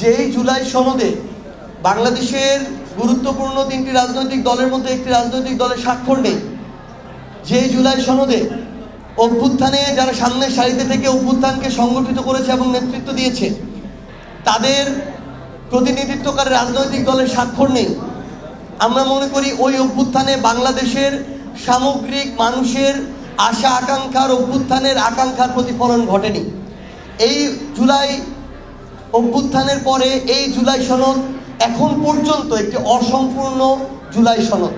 যেই জুলাই সনদে বাংলাদেশের গুরুত্বপূর্ণ তিনটি রাজনৈতিক দলের মধ্যে একটি রাজনৈতিক দলের স্বাক্ষর নেই যে জুলাই সনদে অভ্যুত্থানে যারা সামনের সারিতে থেকে অভ্যুত্থানকে সংগঠিত করেছে এবং নেতৃত্ব দিয়েছে, তাদের প্রতিনিধিত্বকারী রাজনৈতিক দলের স্বাক্ষর নেই। আমরা মনে করি ওই অভ্যুত্থানে বাংলাদেশের সামগ্রিক মানুষের আশা আকাঙ্ক্ষার অভ্যুত্থানের আকাঙ্ক্ষার প্রতিফলন ঘটেনি। এই জুলাই অভ্যুত্থানের পরে এই জুলাই সনদ এখন পর্যন্ত একটি অসম্পূর্ণ জুলাই সনদ।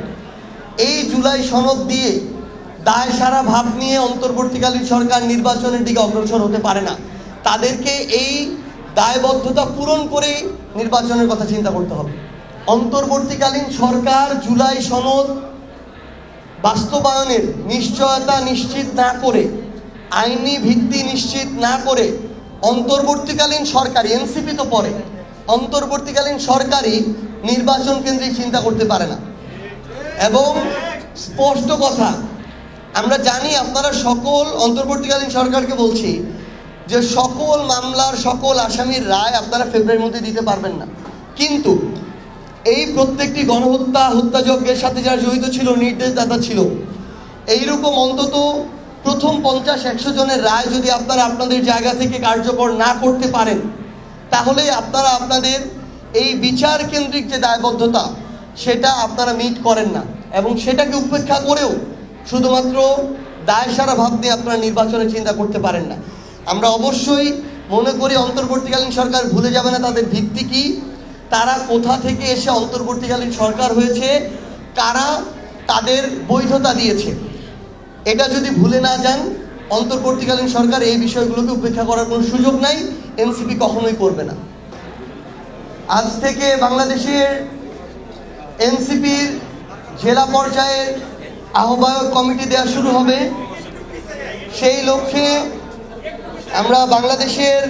এই জুলাই সনদ দিয়ে দায় সারা ভাব নিয়ে অন্তর্বর্তীকালীন সরকার নির্বাচনের দিকে অগ্রসর হতে পারে না। তাদেরকে এই দায়বদ্ধতা পূরণ করেই নির্বাচনের কথা চিন্তা করতে হবে। অন্তর্বর্তীকালীন সরকার জুলাই সনদ বাস্তবায়নের নিশ্চয়তা নিশ্চিত না করে, আইনি ভিত্তি নিশ্চিত না করে অন্তর্বর্তীকালীন সরকারি, এনসিপি তো পরে, অন্তর্বর্তীকালীন সরকারই নির্বাচন কেন্দ্রিক চিন্তা করতে পারে না। এবং স্পষ্ট কথা, আমরা জানি আপনারা সকল অন্তর্বর্তীকালীন সরকারকে বলছি যে সকল মামলার, সকল আসামির রায় আপনারা ফেব্রুয়ারির মধ্যে দিতে পারবেন না। কিন্তু এই প্রত্যেকটি গণহত্যা, হত্যাযজ্ঞের সাথে যারা জড়িত ছিল, নির্দেশদাতা ছিল, এইরকম অন্তত প্রথম পঞ্চাশ একশো জনের রায় যদি আপনারা আপনাদের জায়গা থেকে কার্যকর না করতে পারেন, তাহলে আপনারা আপনাদের এই বিচার কেন্দ্রিক যে দায়বদ্ধতা, সেটা আপনারা মিট করেন না। এবং সেটাকে উপেক্ষা করেও শুধুমাত্র দায় সারা ভাব দিয়ে আপনারা নির্বাচনের চিন্তা করতে পারেন না। আমরা অবশ্যই মনে করি অন্তর্বর্তীকালীন সরকার ভুলে যাবে না তাদের ভিত্তি কি, তারা কোথা থেকে এসে অন্তর্বর্তীকালীন সরকার হয়েছে, কারা তাদের বৈধতা দিয়েছে। এটা যদি ভুলে না যান, অন্তর্বর্তীকালীন সরকার এই বিষয়গুলোকে উপেক্ষা করার কোনো সুযোগ নাই, এনসিপি কখনোই করবে না। আজ থেকে বাংলাদেশের এনসিপির জেলা পর্যায়ের আহ্বায়ক কমিটি দেওয়া শুরু হবে। সেই লক্ষ্যে আমরা বাংলাদেশের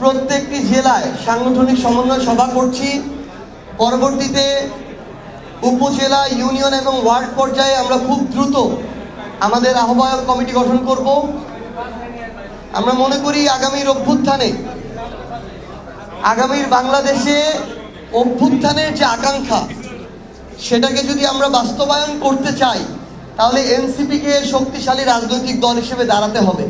প্রত্যেকটি জেলায় সাংগঠনিক সমন্বয় সভা করছি। পরবর্তীতে উপজেলা, ইউনিয়ন এবং ওয়ার্ড পর্যায়ে আমরা খুব দ্রুত আমাদের আহ্বায়ক কমিটি গঠন করব। আমরা মনে করি আগামীর অভ্যুত্থানে, আগামীর বাংলাদেশে অভ্যুত্থানের যে আকাঙ্ক্ষা, সেটাকে যদি আমরা বাস্তবায়ন করতে চাই, তাহলে এনসিপিকে শক্তিশালী রাজনৈতিক দল হিসেবে দাঁড়াতে হবে।